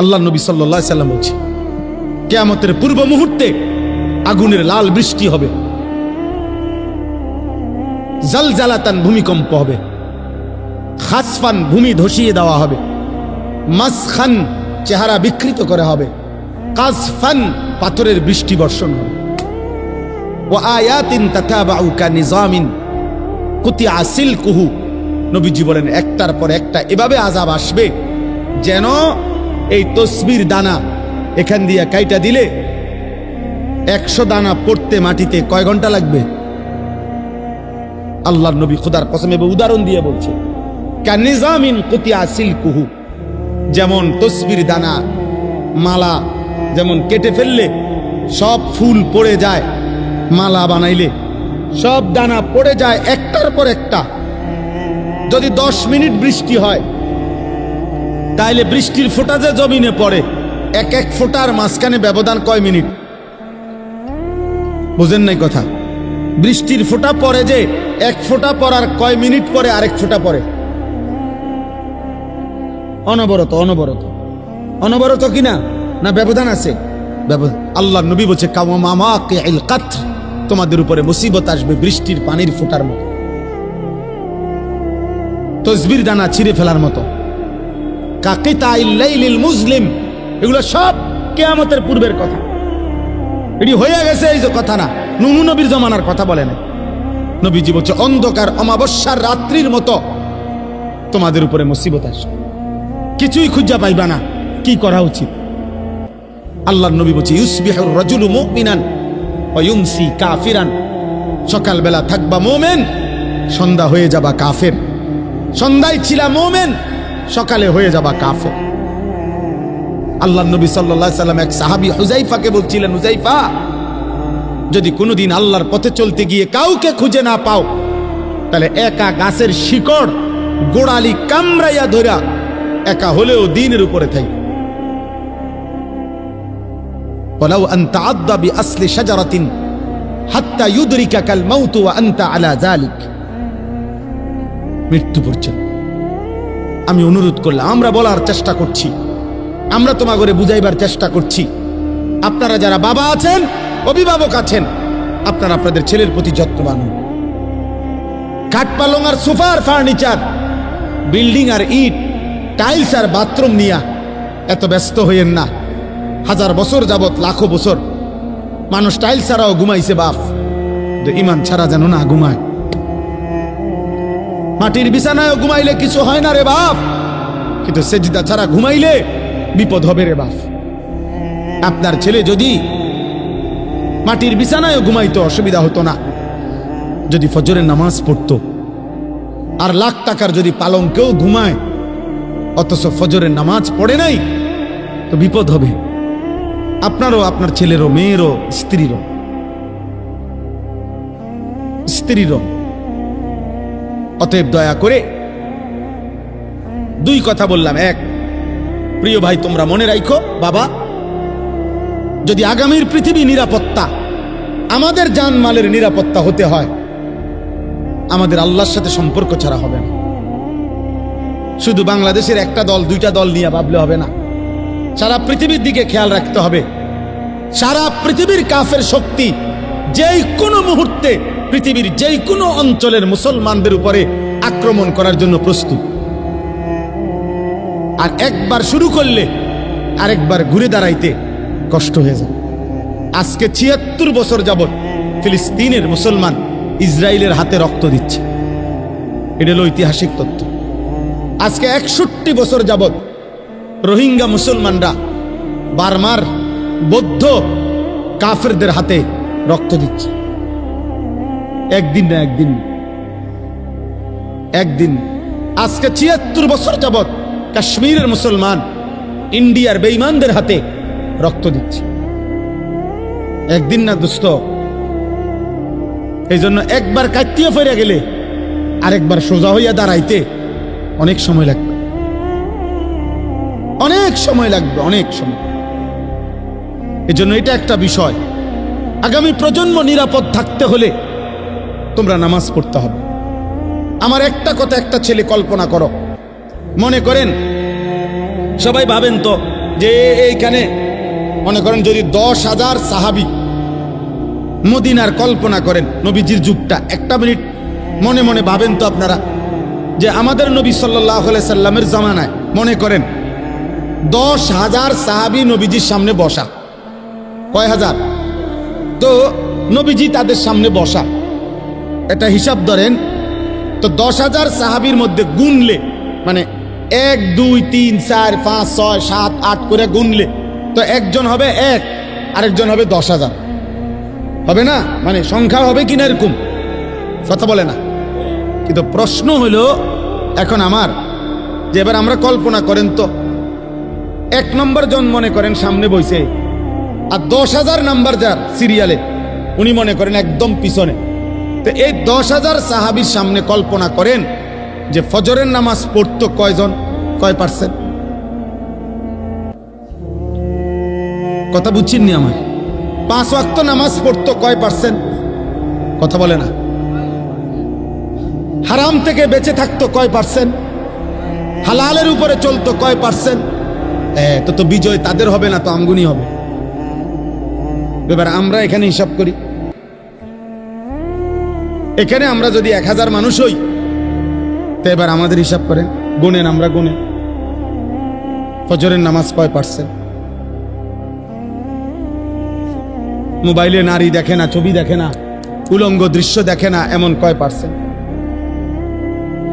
আল্লাহ নবী সাল্লাহ সাল্লাম বলছে, কেয়ামতের পূর্ব মুহূর্তে আগুনের লাল বৃষ্টি হবে, জালজালাতান ভূমিকম্প হবে, খাসফান ভূমি ধসিয়ে দেওয়া হবে মাসখান চেহারা বিকৃত করা হবে কাজফান পাথরের বৃষ্টি বর্ষণ হবে। ও আয়াতিন তাতাবাউ কা নিজামিন কুতি আসিল কুহু নবীজি বলেন, একটার পর একটা এভাবে আজাব আসবে, যেন এই তসবির দানা এখান দিয়ে কাইটা দিলে একশো দানা পড়তে মাটিতে কয় ঘণ্টা লাগবে? আল্লাহর নবী খুদার কসম উদাহরণ দিয়ে বলছে কুহু যেমন তসবির দানা, মালা যেমন কেটে ফেললে সব ফুল পড়ে যায়, মালা বানাইলে সব দানা পড়ে যায় একটার পর একটা। যদি দশ মিনিট বৃষ্টি হয় তাইলে বৃষ্টির ফোঁটা যে জমিনে পড়ে, এক এক ফোঁটার মাঝখানে ব্যবধান কয় মিনিট? বুঝেন নাই কথা? বৃষ্টির ফোঁটা পড়ে যে এক ফোঁটা পড়ার কয় মিনিট পরে আরেক ফোঁটা পড়ে? অনবরত অনবরত। অনবরত কিনা? না ব্যবধান আছে? আল্লাহ নবী বলছে তোমাদের উপরে মুসিবত আসবে বৃষ্টির পানির ফোঁটার মতো। তসবির দানা ছিঁড়ে ফেলার মতো। কাকিতা ইল্লাইলিল মুসলিম। এগুলো সব কেয়ামতের পূর্বের কথা। এটি হয়ে গেছে এই যে কথা না। নুনু নবীর জমানার কথা বলে না নবীজি বলছে, অন্ধকার, অমাবস্যার রাত্রির মতো তোমাদের উপরে মুসিবত আসবে। কিছুই খুঁজা পাইবা না। কি করা উচিত? আল্লাহ নবী বলছে, ইউসবিহুর রাজুলু মুমিনান ওয়া ইউমসি কাফিরান। সকালবেলা থাকবা মোমেন, সন্ধ্যা হয়ে যাবা কাফের। সন্ধ্যায় ছিলা মোমেন সকালে হয়ে যাবা কাফের আল্লাহ নবী সাল্লাল্লাহু সাল্লাম এক সাহাবী হুজাইফাকে বলছিলেন হুজাইফা যদি কোনোদিন আল্লাহর পথে চলতে গিয়ে কাউকে খুঁজে না পাও তাহলে একা গাছের শিকড় গোড়ালি কামড়াইয়া ধরা একা হলেও দিনের উপরে থাই ولو أن تعض بأصل شجرة حتى يدركك الموت وأنت على ذلك মৃত্যু পর্যন্ত আমি অনুরোধ করলাম, আমরা বলার চেষ্টা করছি। আমরা তোমা করে বুঝাইবার চেষ্টা করছি। আপনারা যারা বাবা আছেন, অভিভাবক আছেন, আপনারা আপনাদের ছেলের প্রতি যত্নবান হন। কাঠ আর সোফার ফার্নিচার, বিল্ডিং আর ইট, টাইলস আর বাথরুম নিয়া এত ব্যস্ত হইয়েন না। হাজার বছর যাবৎ, লাখো বছর। মানুষ টাইলস ছাড়াও ঘুমাইছে কিন্তু ইমান ছাড়া যেন না ঘুমায়। মাটির বিছানায় ঘুমাইলে কিছু হয় না রে বাপ। কিন্তু সেজিদা ছাড়া ঘুমাইলে বিপদ হবে রে বাপ। আপনার ছেলে যদি মাটির বিছানায় ঘুমাইতো, অসুবিধা হতো না। যদি ফজরের নামাজ পড়তো, আর লাখ টাকার যদি পালঙ্কেও ঘুমায়, অথচ ফজরের নামাজ পড়ে নাই, তো বিপদ হবে। আপনারও, আপনার ছেলেরও, মেয়েরও, স্ত্রীরও। স্ত্রীরও। অতএব দয়া করে দুই কথা বললাম। এক, প্রিয় ভাই, তোমরা মনে রাখো বাবা, যদি আগামীর পৃথিবী নিরাপত্তা, আমাদের জানমালের নিরাপত্তা হতে হয়, আমাদের আল্লাহর সাথে সম্পর্ক ছাড়া হবে না। শুধু বাংলাদেশের একটা দল, দুইটা দল নিয়ে ভাবলে হবে না। সারা পৃথিবীর দিকে খেয়াল রাখতে হবে। সারা পৃথিবীর কাফের শক্তি যেই কোনো মুহূর্তে পৃথিবীর যেই কোনো অঞ্চলের মুসলমানদের উপরে আক্রমণ করার জন্য প্রস্তুত। আর একবার শুরু করলে আরেকবার ঘুরে দাঁড়াইতে কষ্ট হয়ে যায়। আজকে ছিয়াত্তর বছর যাবৎ ফিলিস্তিনের মুসলমান ইসরায়েলের হাতে রক্ত দিচ্ছে। এটা হলো ঐতিহাসিক তথ্য। আজকে একষট্টি বছর যাবৎ রোহিঙ্গা মুসলমানরা বার্মার বৌদ্ধ কাফেরদের হাতে রক্ত দিচ্ছে। একদিন না একদিন। একদিন। আজকে ছিয়াত্তর বছর যাবৎ কাশ্মীরের মুসলমান ইন্ডিয়ার বেইমানদের হাতে রক্ত দিচ্ছে। একদিন না দোস্ত এই জন্য একবার কাটিয়ে ফেরে গেলে আরেকবার সোজা হইয়া দাঁড়াইতে অনেক সময় লাগবে। অনেক সময় লাগবে, অনেক সময়। এজন্য এটা একটা বিষয়। আগামী প্রজন্ম নিরাপদ থাকতে হলে তোমরা নামাজ পড়তে হবে। আমার একটা কথা একটা ছেলে কল্পনা করো। মনে করেন, সবাই ভাবেন তো যে এইখানে, মনে করেন যদি দশ হাজার সাহাবি মদিনার কল্পনা করেন নবীজির যুগটা। একটা মিনিট মনে মনে ভাবেন তো আপনারা যে আমাদের নবী সাল্লাহ সাল্লামের জামানায় মনে করেন, দশ হাজার সাহাবি নবীজির সামনে বসা। কয় হাজার? তো নবীজি তাদের সামনে বসা। এটা হিসাব ধরেন, তো দশ হাজার সাহাবির মধ্যে গুনলে মানে এক, দুই, তিন, চার, পাঁচ, ছয়, সাত, আট করে গুনলে, তো একজন হবে এক, আরেকজন হবে দশ হাজার। হবে না? মানে সংখ্যা হবে কিনা এরকম? কথা বলে না। কিন্তু প্রশ্ন হলো, এখন আমার, যে এবার আমরা কল্পনা করেন তো, এক নম্বর জন মনে করেন সামনে বইছে, আর দশ হাজার নাম্বার যার সিরিয়ালে, উনি মনে করেন একদম পিছনে। তো এই দশ হাজার সাহাবির সামনে কল্পনা করেন যে ফজরের নামাজ পড়তো কয়জন? কয় পার্সেন্ট কথা বুঝছেননি আমার পাঁচ ওয়াক্ত নামাজ পড়তো কয় পার্সেন্ট কথা বলে না। হারাম থেকে বেঁচে থাকতো কয় পার্সেন্ট হালালের উপরে চলতো কয় পার্সেন্ট তো তো বিজয় তাদের হবে না, তো আমগুনি হবে। এবার আমরা এখানে হিসাব করি। এখানে আমরা যদি এক হাজার মানুষ হই, তো এবার আমাদের হিসাব করেন, গুনেন আমরা গুনেন ফজরের নামাজ কয় পার্সেন্ট? মোবাইলে নারী দেখে না, ছবি দেখে না, উলঙ্গ দৃশ্য দেখে না, এমন কয় পার্সেন্ট?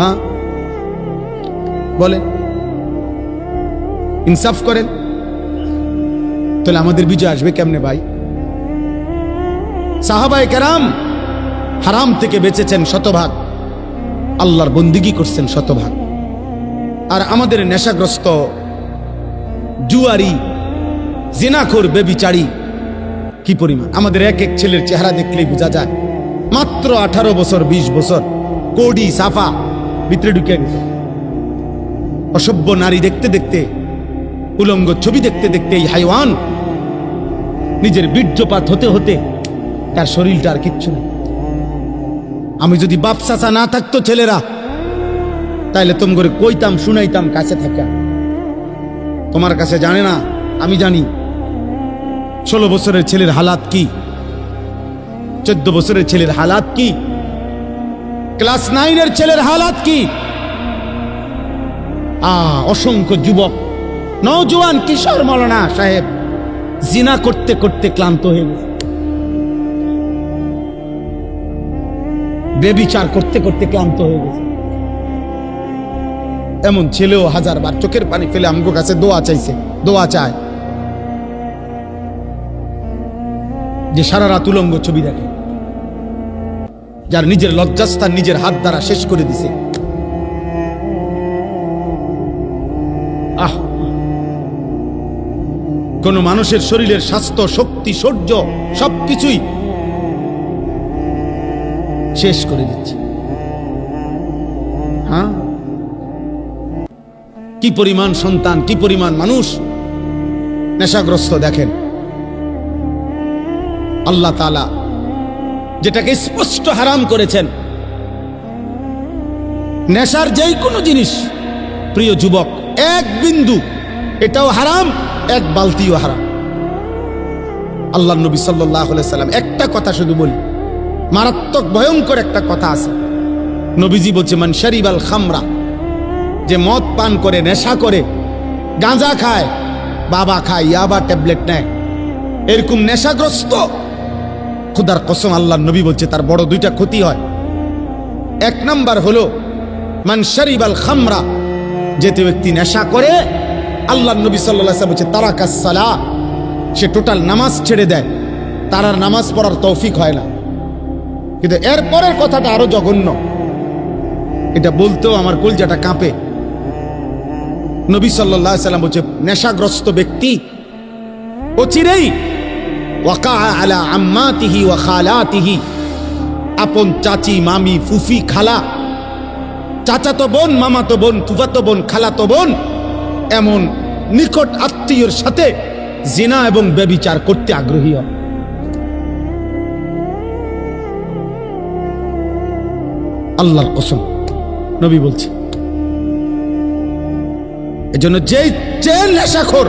হ্যাঁ? বলে ইনসাফ করেন। তাহলে আমাদের বিজয় আসবে কেমনে ভাই? সাহাবাই কেরাম হারাম থেকে বেঁচেছেন শতভাগ। আল্লাহর বন্দিগি করছেন শতভাগ। আর আমাদের নেশাগ্রস্ত জুয়ারি, জিনাখোর বেবিচারি, কি পরিমাণ? আমাদের এক এক ছেলের চেহারা দেখলেই বোঝা যায়। মাত্র আঠারো বছর ২০ বছর, কোডি, সাফা, ভিতরে ঢুকে অসভ্য নারী দেখতে দেখতে, উলঙ্গ ছবি দেখতে দেখতে এই হাইওয়ান নিজের বীর্যপাত হতে হতে তার শরীরটা আর কিচ্ছু নেই। আমি যদি বাপ, চাচা না থাকতো ছেলেরা, তাইলে তোম করে কইতাম, শুনাইতাম, কাছে থাকা তোমার কাছে জানে না, আমি জানি, ষোলো বছরের ছেলের হালাত কি, চোদ্দ বছরের ছেলের হালাত কি, ক্লাস নাইনের ছেলের হালাত কি। আ, অসংখ্য যুবক নৌজওয়ান কিশোর মৌলানা সাহেব, জিনা করতে করতে ক্লান্ত হয়ে গেছে। বেবিচার করতে করতে ক্লান্ত হয়ে গেছে। এমন ছেলেও হাজার বার চোখের পানি ফেলে আমগো কাছে দোয়া চাইছে, দোয়া চায়। যে সারা রাত উলঙ্গ ছবি দেখে, যার নিজের লজ্জাস্থান নিজের হাত দ্বারা শেষ করে দিছে। আহ! কোন মানুষের শরীরের স্বাস্থ্য, শক্তি সৌর্য সবকিছুই শেষ করে দিচ্ছে। হ্যাঁ? কি পরিমাণ সন্তান, কি পরিমাণ মানুষ নেশাগ্রস্ত দেখেন। আল্লাহ তালা যেটাকে স্পষ্ট হারাম করেছেন। নেশার যেই কোনো জিনিস, প্রিয় যুবক, এক বিন্দু, এটাও হারাম, এক বালতিও হারাম। আল্লাহ নবী সাল্লাহ সাল্লাম একটা কথা শুধু বলি। মারাত্মক, ভয়ঙ্কর একটা কথা আছে। নবীজি বলছে, মান শরিবাল খামরা যে মদ পান করে, নেশা করে, গাঁজা খায়, বাবা খায় ইয়াবা ট্যাবলেট নেয়। এরকম নেশাগ্রস্ত। খুদার কসম আল্লাহ নবী বলছে, তার বড় দুইটা ক্ষতি হয়। এক নাম্বার হলো, মান শরিবাল খামরা যেতে ব্যক্তি নেশা করে আল্লাহ নবী সাল্লাহ বলছে তারা কাসালা সে টোটাল নামাজ ছেড়ে দেয়। তার আর নামাজ পড়ার তৌফিক হয় না। কিন্তু এর পরের কথাটা আরও জঘন্য। এটা বলতেও আমার কলজাটা কাঁপে। নবী সাল্লাহ সাল্লাম বলছে, নেশাগ্রস্ত ব্যক্তি, ও চিরেই ওয়াকা আপন চাচি, মামি, ফুফি, খালা, চাচাতো বোন, মামাতো বোন, ফুফাতো বোন, খালাতো বোন, এমন নিকট আত্মীয়র সাথে জিনা এবং ব্যবিচার করতে আগ্রহী হয়। আল্লাহর কসম। নবী বলছে এজন্য যে চেন নেশাখোর